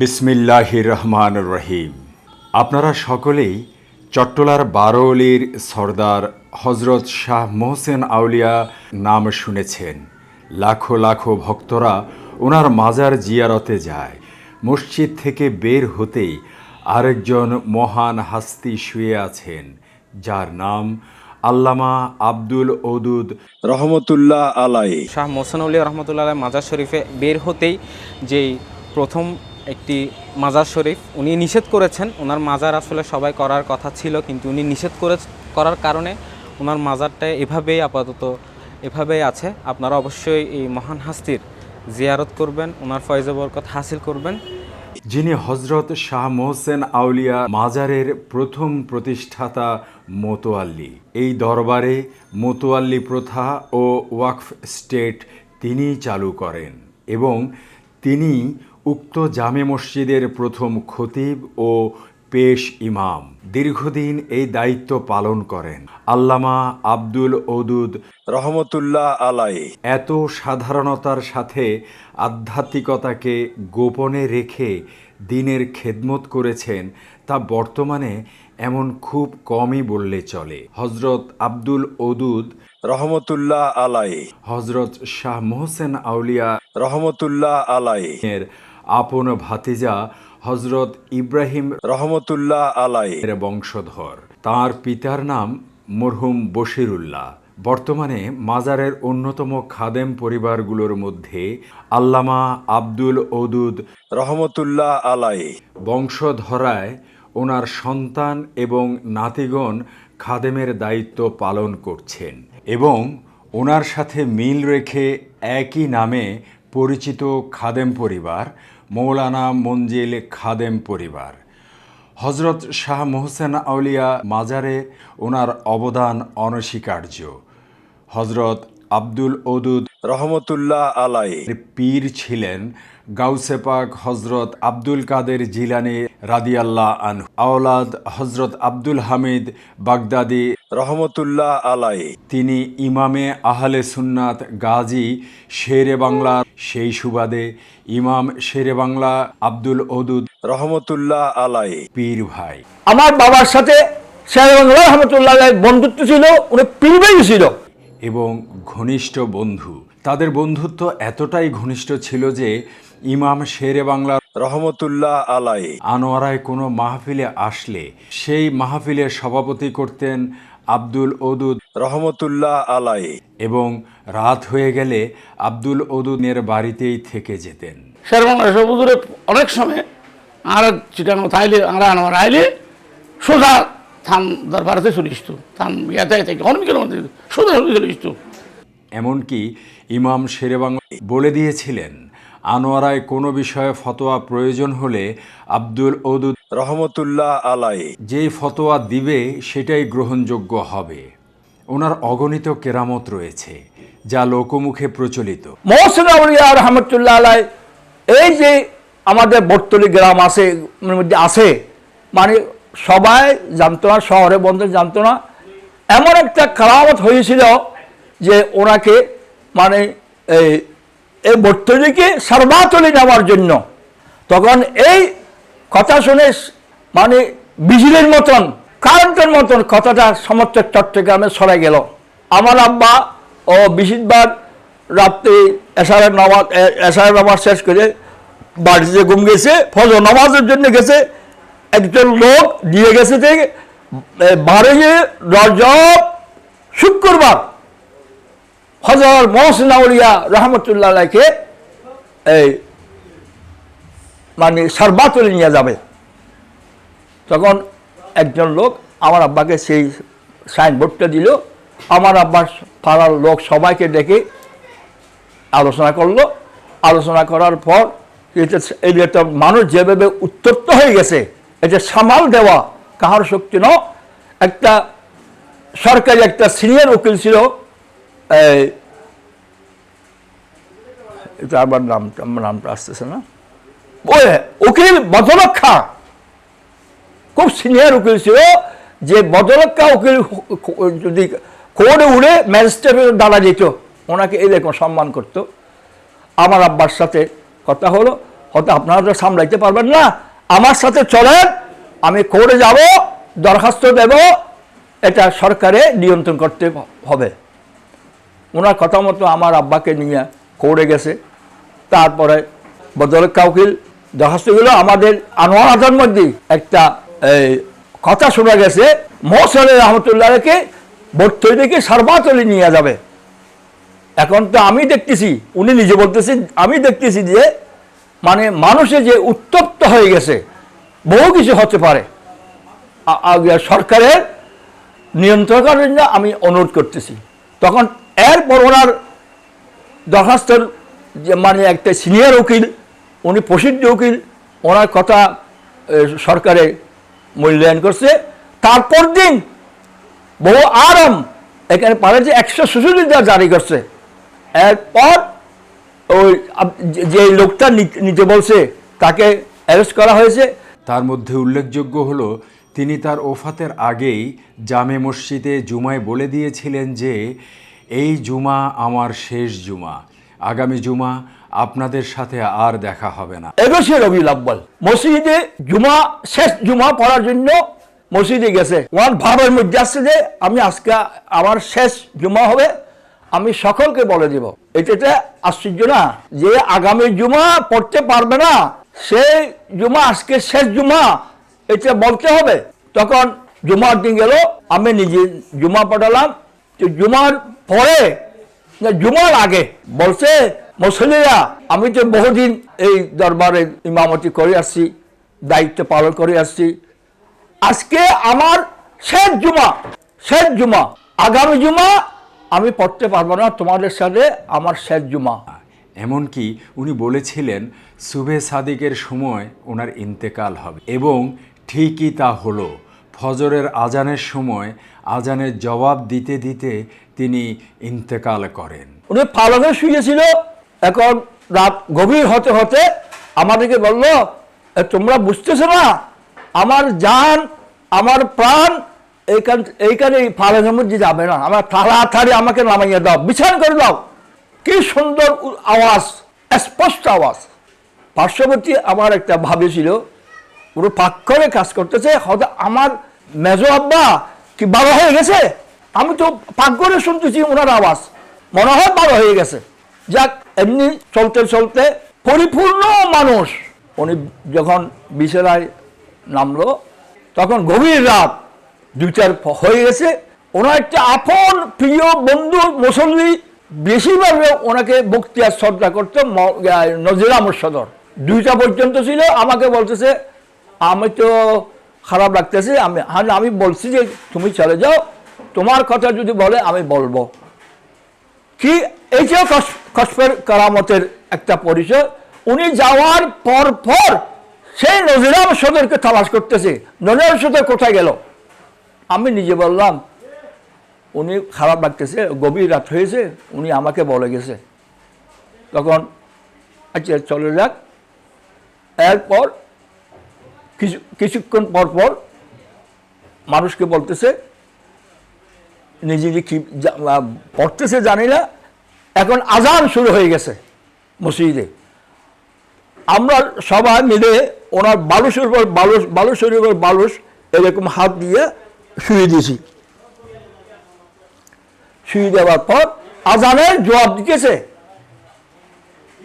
বিসমিল্লাহ রহমান রহিম আপনারা সকলেই চট্টলার বারৌলির সর্দার হজরত শাহ মোহসেন আউলিয়া নাম শুনেছেন। লাখো লাখো ভক্তরা ওনার মাজার জিয়ারতে যায়। মসজিদ থেকে বের হতেই আরেকজন মহান হাস্তি শুয়ে আছেন, যার নাম আল্লামা আব্দুল ওদুদ রহমতুল্লাহ আলাই শাহ মোহসেন আউলিয়া রহমতুল্লাহ মাজার শরীফে বের হতেই যেই প্রথম একটি মাজার শরীফ। উনি নিষেধ করেছেন ওনার মাজার আসলে সবাই করার কথা ছিল, কিন্তু উনি নিষেধ করে, করার কারণে ওনার মাজারটা এভাবেই আপাতত এভাবেই আছে। আপনারা অবশ্যই এই মহান হাস্তির জিয়ারত করবেন ওনার ফয়জে বরকত হাসিল করবেন। যিনি হজরত শাহ মোহসেন আউলিয়া মাজারের প্রথম প্রতিষ্ঠাতা মোতোয়াল্লি। এই দরবারে মোতোয়াল্লি প্রথা ও ওয়াকফ স্টেট তিনি চালু করেন এবং তিনি উক্ত জামে মসজিদের প্রথম খতিব ও পেশ ইমাম দীর্ঘদিন এই দায়িত্ব পালন করেন। আল্লামা আব্দুল ওদুদ রহমতুল্লাহ আলাই এত সাধারণতার সাথে আধ্যাত্মিকতাকে গোপনে রেখে দিনের খেদমত করেছেন তা বর্তমানে এমন খুব কমই বললে চলে। হজরত আব্দুল ওদুদ রহমতুল্লাহ আলাই হজরত শাহ মোহসেন আউলিয়া রহমতুল্লাহ আলাই এর আপন ভাতিজা হজরত ইব্রাহিম রহমতুল্লাহ আলাই এর বংশধর। তার পিতার নাম মরহুম বশিরুল্লাহ। বর্তমানে মাজারের অন্যতম খাদেম পরিবারগুলোর মধ্যে আল্লামা আব্দুল ওদুদ রহমতুল্লাহ আলাই বংশধরায় ওনার সন্তান এবং নাতিগণ খাদেমের দায়িত্ব পালন করছেন এবং ওনার সাথে মিল রেখে একই নামে পরিচিত খাদেম পরিবার মৌলানা মঞ্জিল খাদেম পরিবার। হজরত শাহ মোহসেন আউলিয়া মাজারে ওনার অবদান অনস্বীকার্য। হজরত আব্দুল ওদুদ রহমতুল্লাহ আলাই পীর ছিলেন গাউসে পাক হজরত আব্দুল কাদের জিলানি রাদিয়াল্লাহ আনহু। আওলাদ হজরত আব্দুল হামিদ বাগদাদি রহমতুল্লাহ আলাই তিনি ইমামে আহলে সুন্নাত গাজী শেরে বাংলার সেই সুবাদে ইমাম শেরে বাংলা আব্দুল ওদুদ রহমতুল্লাহ আলাই পীর ভাই। আমার বাবার সাথে শেখ রহমতুল্লাহ বন্ধুত্ব ছিল উনি পীরবেই ছিল। এবং ঘনিষ্ঠ বন্ধু। তাদের বন্ধুত্ব এতটাই ঘনিষ্ঠ ছিল যে ইমাম শেরে বাংলা রহমতুল্লাহ আলাই আনোয়ারায় কোনো মাহফিলে আসলে সেই মাহফিলের সভাপতি করতেন আব্দুল ওদুদ রহমতুল্লাহ আলাই এবং রাত হয়ে গেলে আব্দুল ওদুদের বাড়িতেই থেকে যেতেন। শেরবাং হুজুরে অনেক সময় আর চিটাং থাইলে আর আনোয়ার আইলে সোজা থান দরবারতে চলে আসতো। থান ইয়াতে থেকে অনেক সোজা চলে আসতো। এমনকি ইমাম শেরেবাংলা বলে দিয়েছিলেন আনোয়ারায় কোনো বিষয়ে ফতোয়া প্রয়োজন হলে আব্দুল ওদুদ রহমতুল্লাহ আলাই যেই ফতোয়া দিবে সেটাই গ্রহণযোগ্য হবে। ওনার অগণিত কেরামত রয়েছে যা লোকমুখে প্রচলিত। মহসিন আউলিয়া রহমতুল্লাহ আলাই এই যে আমাদের বর্তলি গ্রাম আছে মধ্যে আছে মানে সবাই জানতো না শহরে বন্ধ জানতো না এমন একটা কারামত হয়েছিল যে ওনাকে মানে এই এই বর্তলিকে সর্বাতলি নেওয়ার জন্য। তখন এই কথা শুনে মানে বিজলির মতন কারেন্টের মতন কথাটা সমস্ত চট্টগ্রামে ছড়াই গেল। আমার আব্বা ও বেশিরভাগ রাত্রে এশারের নামাজ এশারের নামাজ শেষ করে বাড়িতে ঘুম গেছে, ফজর নামাজের জন্য গেছে। একজন লোক দিয়ে গেছে যে বারোই রজব শুক্রবার হজর মহসিন আউলিয়া রহমতুল্লাহ আলাইকে এই মানে সর্বাতলে নিয়ে যাবে। তখন একজন লোক আমার আব্বাকে সেই সাইনবোর্ডটা দিল। আমার আব্বার পাড়ার লোক সবাইকে ডেকে আলোচনা করল। আলোচনা করার পর এটা মানুষ যেভাবে উত্তপ্ত হয়ে গেছে এটা সামাল দেওয়া কাহার শক্তি ন একটা সরকারি একটা সিনিয়র উকিল ছিল এই, এটা আবার নামটা নামটা আসতেছে না। ওই, উকিল বদলক্ষা খুব সিনিয়র উকিল ছিল, যে বদলক্ষা উকিল যদি কোর্টে উড়ে ম্যাজিস্ট্রেটের দাঁড়া যেত ওনাকে দেখুন, সম্মান করতো। আমার আব্বার সাথে কথা হলো, হয়তো আপনারা তো সামলাইতে পারবেন না। আমার সাথে চলেন, আমি কোর্টে যাব, দরখাস্ত দেব, এটা সরকারে নিয়ন্ত্রণ করতে হবে। ওনার কথা মতো আমার আব্বাকে নিয়ে কোর্টে গেছে। তারপরে বদল কাউকিল দরখাস্তগুলো আমাদের আনোয়ার আদার মধ্যে একটা এই, কথা শোনা গেছে মোহসেন রহমতুল্লাহকে ভর্তি থেকে সারবাতলি নিয়ে যাবে। এখন তো আমি দেখতেছি উনি নিজে বলতেছেন আমি দেখতেছি যে মানে মানুষে যে উত্তপ্ত হয়ে গেছে বহু কিছু হতে পারে। সরকারের নিয়ন্ত্রণ করার জন্য আমি অনুরোধ করতেছি। তখন এরপর ওনার দরখাস্তর মানে একটা সিনিয়র উকিল, উনি প্রসিদ্ধ উকিল, ওনার কথা সরকারে মূল্যায়ন করছে। তারপর দিন বহু আরাম এখানে পারে যে একশো সুসুলিতা জারি করছে। এরপর ওই যে- লোকটা নিতে বলছে, তাকে অ্যারেস্ট করা হয়েছে। তার মধ্যে উল্লেখযোগ্য হলো, তিনি তার ওফাতের আগেই জামে মসজিদে জুমায় বলে দিয়েছিলেন যে এই জুমা আমার শেষ জুমা। আগামী জুমা আপনাদের সাথে আর দেখা হবে না। একুশে রবি আব্বাল মসজিদে জুমা, শেষ জুমা পড়ার জন্য মসজিদে গেছে। ওনার ভাবের মধ্যে আসছে যে, আমি আজকে আমার শেষ জুমা হবে, আমি সকলকে বলে দিব। এটা আশ্চর্য না? যে আগামী জুমা পড়তে পারবে না, সেই জুমা, আজকে শেষ জুমা, এটা বলতে হবে। তখন জুমার দিন গেল, আমি নিজে জুমা পড়ালাম। জুমার পরে জুমার আগে বলছে মুসলিরা আমি তো বহুদিন এই দরবারে ইমামতি করে আসছি, দায়িত্ব পালন করে আসছি, আজকে আমার শেষ জুমা শেষ জুমা। আগামী জুমা আমি পড়তে পারব না, তোমাদের সাথে আমার শেষ জুমা। এমনকি উনি বলেছিলেন, সুবে সাদিকের সময় ওনার ইন্তেকাল হবে। এবং ঠিকই তা হলো, ফজরের আজানের সময় আজানের জবাব দিতে দিতে তিনি ইন্তেকাল করেন। উনি পালনে শুয়েছিল এখন রাত গভীর হতে হতে আমাদেরকে বলল তোমরা বুঝতেছো না? আমার জান, আমার প্রাণ, এইখান এইখানে এই পালনের মধ্যে যাবে না। আমার তাড়াতাড়ি আমাকে নামাইয়ে দাও, বিছান করে দাও। কি সুন্দর আওয়াজ, স্পষ্ট আওয়াজ। পার্শ্ববর্তী আমার একটা ভাবি ছিল পুরো পাক করে কাজ করতেছে, হয়তো আমার মেজো আব্বা কি বাবা হয়ে গেছে? আমি তো পাক করে শুনতেছি ওনার আওয়াজ। মনে হয় বারো হয়ে গেছে। যাক এমনি চলতে চলতে পরিপূর্ণ মানুষ। উনি যখন বিছানায় নামলো তখন গভীর রাত দুইটার হয়ে গেছে। ওনার একটা আপন প্রিয় বন্ধু মুসল্লি বেশিরভাগ ওনাকে বক্তিয়ার শ্রদ্ধা করতো ম- আহ, সদর। দুইটা পর্যন্ত ছিল আমাকে বলতেছে আমি তো খারাপ লাগতেছে আমি আমি বলছি যে তুমি চলে যাও তোমার কথা যদি বলে, আমি বলব। কি? এইটাও কসফের কারামতের একটা পরিচয়, উনি যাওয়ার পর পর সেই নজিরাম সদরকে তালাশ করতেছে। নজিরাম সদর কোথায় গেল? আমি নিজে বললাম, উনি খারাপ লাগতেছে, গভীর রাত হয়েছে, উনি আমাকে বলে গেছে। তখন আচ্ছা চলে যাক। এরপর, কিছু, কিছুক্ষণ পর পর মানুষকে বলতেছে নিজে যে কি পড়তেছে জানি না। এখন আজান শুরু হয়ে গেছে মসজিদে। আমরা সবাই মিলে ওনার বালুসের উপর বালুস বালুসের উপর বালুস এরকম হাত দিয়ে শুয়ে দিয়েছি। শুয়ে দেওয়ার পর আজানের জবাব দিতেছে।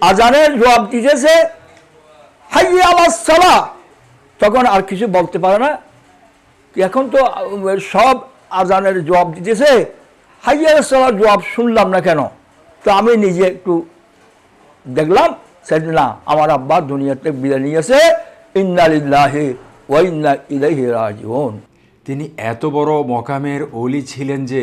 আজানের জবাব দিতেছে হাই আমার সালা তখন আর কিছু বলতে পারে না। এখন তো সব আজানের জবাব দিতেছে। হাইয়ার সালার জবাব শুনলাম না কেন? তো আমি নিজে একটু দেখলাম সেদিন না আমার আব্বা দুনিয়াতে বিদায় নিয়েছে। ইন্নালিল্লাহি ওয়া ইন্না ইলাইহি রাজিউন। তিনি এত বড় মকামের অলি ছিলেন যে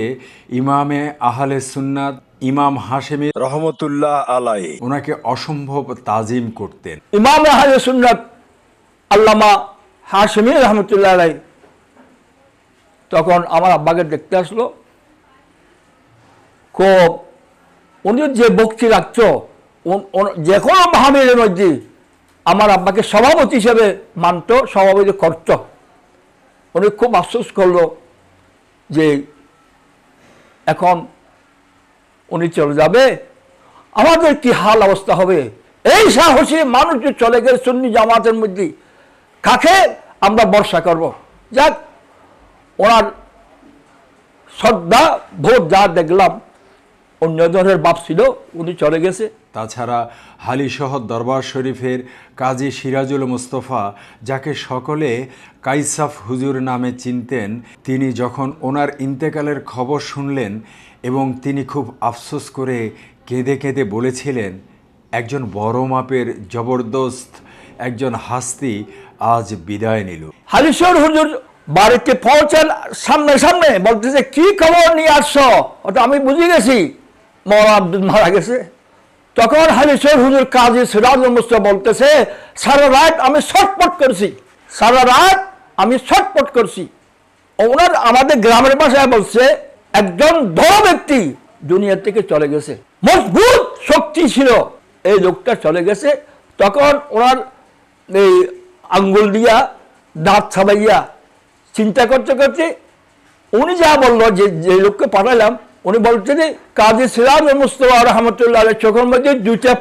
ইমামে আহলে সুন্নাত ইমাম হাশেমি রহমতুল্লাহ আলাই ওনাকে অসম্ভব তাজিম করতেন। ইমাম আহলে সুন্নাত আল্লামা হাশমি রহমতুল্লাহ আলাই তখন আমার আব্বাকে দেখতে আসলো। খুব, উনি যে বক্তি রাখছ যে কোনো মাহাবীরের মধ্যে আমার আব্বাকে সভাপতি হিসেবে মানত, সভাপতি করত। উনি খুব আফসোস করল যে এখন উনি চলে যাবে। আমাদের কি হাল অবস্থা হবে? এই সাহসী মানুষ চলে গেছে সুন্নি জামাতের মধ্যে, কাকে আমরা বর্ষা করব? যাক ওনার শ্রদ্ধা ভোট যা দেখলাম অন্য ধরনের বাপ ছিল উনি চলে গেছে। তাছাড়া হালিশহর দরবার শরীফের কাজী সিরাজুল মুস্তফা যাকে সকলে কাইসাফ হুজুর নামে চিনতেন তিনি যখন ওনার ইন্তেকালের খবর শুনলেন এবং তিনি খুব আফসোস করে কেঁদে কেঁদে বলেছিলেন একজন বড় মাপের জবরদস্ত একজন হাস্তি আজ বিদায় নিল। হালিশ্বর হুজুর বাড়িতে পৌঁছান সামনে সামনে। বলতেছে, কি খবর নিয়ে আসছো? ওটা আমি বুঝে গেছি মৌলানা আব্দুল মারা গেছে। তখন হালিশ্বর হুজুর কাজী সিরাজ মুস্ত বলতেছে, সারা রাত আমি ছটপট করছি, সারা রাত আমি ছটপট করছি। ওনার আমাদের গ্রামের ভাষায় বলছে, একজন বড় ব্যক্তি দুনিয়া থেকে চলে গেছে। মজবুত শক্তি ছিল, এই লোকটা চলে গেছে। তখন ওনার এই আঙ্গুল দিয়া দাঁত ছাবাইয়া চিন্তা করতে করতে উনি যা বলল যে যে লোককে পাঠালাম উনি বলছেন যে কাজী সিরাজ মুস্তফা রহমতুল্লাহ আলের চোখের মধ্যে দুইটা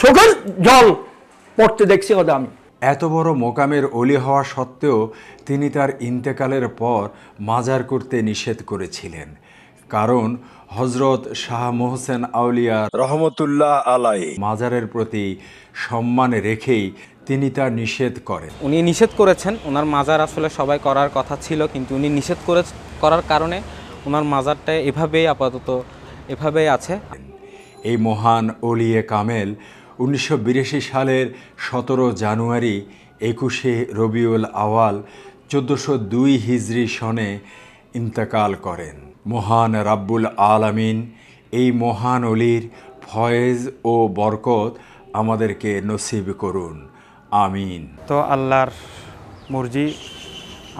চোখের জল পড়তে দেখছি ওটা আমি। এত বড় মোকামের অলি হওয়া সত্ত্বেও তিনি তার ইন্তেকালের পর মাজার করতে নিষেধ করেছিলেন। কারণ হজরত শাহ মোহসেন আউলিয়া রহমতুল্লাহ আলাই মাজারের প্রতি সম্মান রেখেই তিনি তা নিষেধ করেন। উনি নিষেধ করেছেন ওনার মাজার আসলে সবাই করার কথা ছিল কিন্তু উনি নিষেধ করে করার কারণে ওনার মাজারটা এভাবেই আপাতত এভাবেই আছে। এই মহান অলিয়ে কামেল উনিশশো বিরাশি সালের সতেরো জানুয়ারি একুশে রবিউল আওয়াল চোদ্দোশো দুই হিজরি সনে ইন্তেকাল করেন। মহান রাব্বুল আলামিন এই মহান অলির ফয়েজ ও বরকত আমাদেরকে নসিব করুন। আমিন। তো আল্লাহর মুরজি,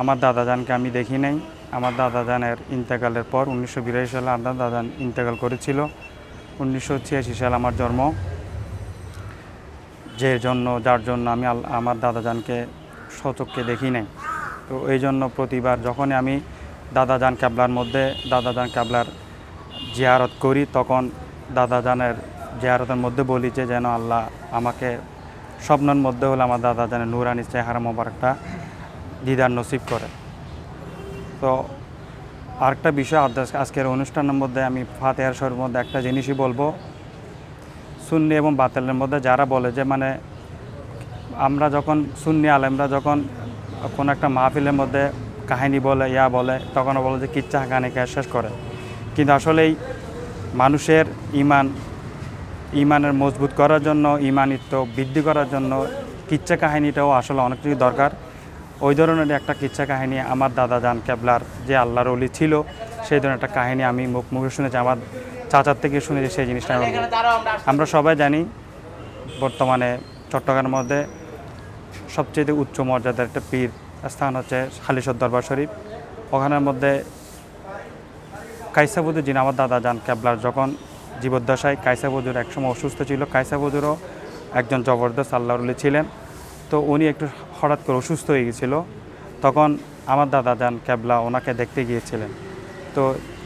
আমার দাদাজানকে আমি দেখি নাই। আমার দাদাজানের ইন্তেকালের পর উনিশশো বিরাশি সালে আমার দাদাজান ইন্তেকাল করেছিল। উনিশশো ছিয়াশি সালে আমার জন্ম। যে জন্য, যার জন্য আমি আমার দাদাজানকে সচককে দেখি নাই। তো এই জন্য প্রতিবার যখনই আমি দাদাজান ক্যাবলার মধ্যে, দাদাজান ক্যাবলার জিয়ারত করি, তখন দাদাজানের জিয়ারতের মধ্যে বলি যে, যেন আল্লাহ আমাকে স্বপ্নের মধ্যে হলে আমার দাদা জানে নুরানি চেহারা মোবারকটা দিদার নসিব করে। তো আরেকটা বিষয়, আজ- আজকের অনুষ্ঠানের মধ্যে আমি ফাতেহার শরীর মধ্যে একটা জিনিসই বলব। সুন্নি এবং বাতেলের মধ্যে যারা বলে যে মানে আমরা যখন সুন্নি আলেমরা যখন কোনো একটা মাহফিলের মধ্যে কাহিনী বলে, ইয়া বলে তখন বলে যে কিচ্ছা কাহিনীকে শেষ করে। কিন্তু আসলেই মানুষের ইমান ইমানের মজবুত করার জন্য ইমানিত্ব বৃদ্ধি করার জন্য কিচ্ছা কাহিনীটাও আসলে অনেক কিছু দরকার। ওই ধরনের একটা কিচ্ছা কাহিনী আমার দাদা জান ক্যাবলার যে আল্লাহর অলি ছিল সেই ধরনের একটা কাহিনী আমি মুখ মুখে শুনেছি আমার চাচার থেকে শুনেছি সেই জিনিসটা। আমরা সবাই জানি বর্তমানে চট্টগ্রামের মধ্যে সবচেয়ে উচ্চ মর্যাদার একটা পীর স্থান হচ্ছে হালিশর দরবার শরীফ। ওখানের মধ্যে কাইসাবুদুর যিনি আমার দাদা যান ক্যাবলার যখন জীবদ্দশায় কাইসাবুদুর একসময় অসুস্থ ছিল। কাইসাবুদুরও একজন জবরদস্ত আল্লাহরুলি ছিলেন। তো উনি একটু হঠাৎ করে অসুস্থ হয়ে গেছিল। তখন আমার দাদা যান ক্যাবলা, ওনাকে দেখতে গিয়েছিলেন। তো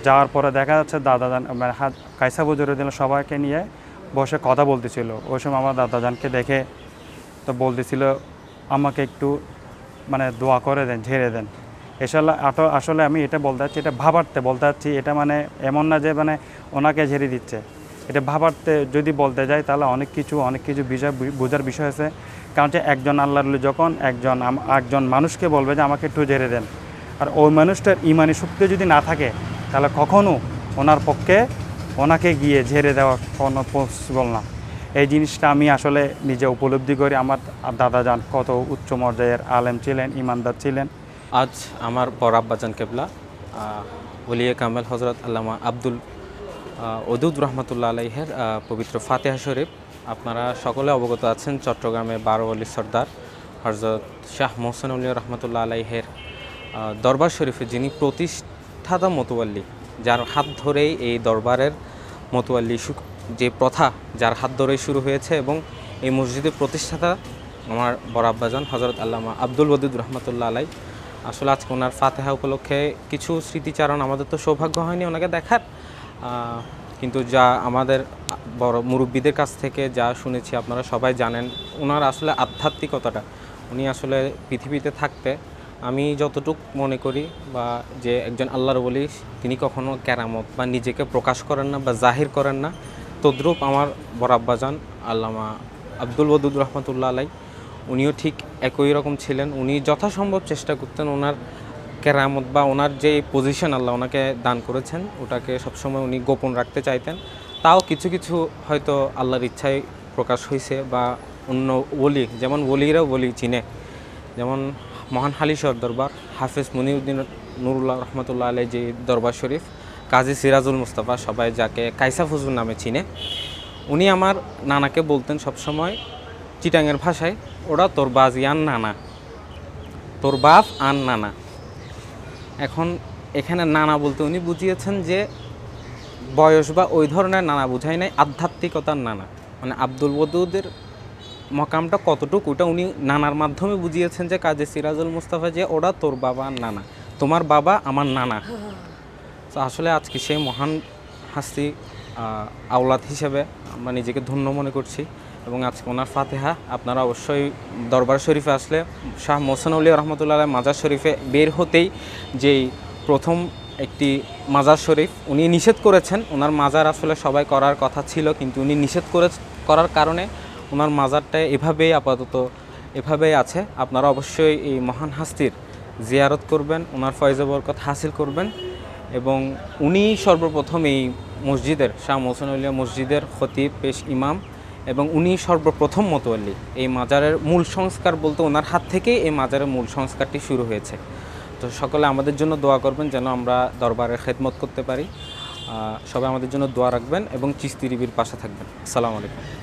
যাওয়ার পরে দেখা যাচ্ছে দাদা যান মানে হাত কাইসাবুদুরের দিন সবাইকে নিয়ে বসে কথা বলতেছিল। ওই সময় আমার দাদা যানকে দেখে তো বলতেছিল, আমাকে একটু মানে দোয়া করে দেন, ঝেড়ে দেন। এসলে আসলে আমি এটা বলতে চাচ্ছি, এটা ভাবার্থে বলতে চাচ্ছি, এটা মানে এমন না যে মানে ওনাকে ঝেড়ে দিচ্ছে। এটা ভাবার্থে যদি বলতে যাই, তাহলে অনেক কিছু অনেক কিছু বিষয় বোঝার বিষয় আছে। কারণ যে একজন আল্লাহর যখন একজন একজন মানুষকে বলবে যে আমাকে একটু ঝেড়ে দেন, আর ওই মানুষটার ইমানি শক্তি যদি না থাকে, তাহলে কখনও ওনার পক্ষে ওনাকে গিয়ে ঝেড়ে দেওয়া কোনো পসিবল না। এই জিনিসটা আমি আসলে নিজে উপলব্ধি করি। আমার দাদা যান কত উচ্চ পর্যায়ের আলেম ছিলেন, ইমানদার ছিলেন। আজ আমার বড় আব্বাজান কেবলা ওলিয়ে কামেল হজরত আল্লামা আব্দুল ওদুদ রহমতুল্লাহ আলাইহের পবিত্র ফাতেহা শরীফ। আপনারা সকলে অবগত আছেন চট্টগ্রামে বারো অলি সর্দার হজরত শাহ মোহসেন উলিয়া রহমতুল্লাহ আলাইহের দরবার শরীফে যিনি প্রতিষ্ঠাতা মতোয়াল্লি, যার হাত ধরেই এই দরবারের মতোয়াল্লি যে প্রথা, যার হাত ধরেই শুরু হয়েছে এবং এই মসজিদের প্রতিষ্ঠাতা আমার বড় আব্বাজান হজরত আল্লামা আব্দুল ওদুদ রহমতুল্লাহ আলাই। আসলে আজকে ওনার ফাতেহা উপলক্ষে কিছু স্মৃতিচারণ আমাদের তো সৌভাগ্য হয়নি ওনাকে দেখার। কিন্তু যা আমাদের বড় মুরব্বীদের কাছ থেকে যা শুনেছি আপনারা সবাই জানেন ওনার আসলে আধ্যাত্মিকতাটা। উনি আসলে পৃথিবীতে থাকতে আমি যতটুক মনে করি বা যে একজন আল্লাহর বলি তিনি কখনো কেরামত বা নিজেকে প্রকাশ করেন না বা জাহির করেন না। তদ্রূপ আমার বরাব্বাজান আল্লামা আব্দুল ওদুদ রহমতুল্লাহ আলাই উনিও ঠিক একই রকম ছিলেন। উনি যথাসম্ভব চেষ্টা করতেন ওনার কেরামত বা ওনার যে পজিশন আল্লাহ ওনাকে দান করেছেন, ওটাকে সবসময় উনি গোপন রাখতে চাইতেন। তাও কিছু কিছু হয়তো আল্লাহর ইচ্ছায় প্রকাশ হয়েছে বা অন্য ওলি, যেমন ওলিরাও বলি চিনে। যেমন মহান হালিশর দরবার, হাফেজ মনিউদ্দিন নুরুল্লাহ রহমতুল্লাহ আলাই যে দরবার শরীফ, কাজী সিরাজুল মুস্তাফা সবাই যাকে কাইসা ফজুর নামে চিনে। উনি আমার নানাকে বলতেন সবসময় চিটাঙের ভাষায়, ওরা তোর বাজিয়ান নানা। তোর বাপ আন নানা। এখন এখানে নানা বলতে উনি বুঝিয়েছেন যে বয়স বা ওই ধরনের নানা বুঝাই নাই, আধ্যাত্মিকতার নানা। মানে আব্দুল বদুদের মকামটা কতটুকু, ওটা উনি নানার মাধ্যমে বুঝিয়েছেন যে কাজী সিরাজুল মুস্তাফা যে, ওরা তোর বাবা আর নানা। তোমার বাবা আমার নানা। তো আসলে আজকে সেই মহান হাস্তি আওলাদ হিসেবে আমরা নিজেকে ধন্য মনে করছি। এবং আজকে ওনার ফাতেহা, আপনারা অবশ্যই দরবার শরীফে আসলে শাহ মোহসেন উলিয়া রহমতুল্লাহ মাজার শরীফে বের হতেই যেই প্রথম একটি মাজার শরীফ উনি নিষেধ করেছেন। ওনার মাজার আসলে সবাই করার কথা ছিল, কিন্তু উনি নিষেধ করে, করার কারণে ওনার মাজারটা এভাবেই আপাতত এভাবেই আছে। আপনারা অবশ্যই এই মহান হাস্তির জিয়ারত করবেন, ওনার ফয়জে বরকত হাসিল করবেন এবং উনি সর্বপ্রথম এই মসজিদের, শাহ মোহসেন উলিয়া মসজিদের খতিব, পেশ ইমাম এবং উনি সর্বপ্রথম মতোয়াল্লি। এই মাজারের মূল সংস্কার বলতে ওনার হাত থেকেই এই মাজারের মূল সংস্কারটি শুরু হয়েছে। তো সকলে আমাদের জন্য দোয়া করবেন যেন আমরা দরবারের খেদমত করতে পারি। সবাই আমাদের জন্য দোয়া রাখবেন এবং চিস্তি রিবির পাশে থাকবেন। আসসালামু আলাইকুম।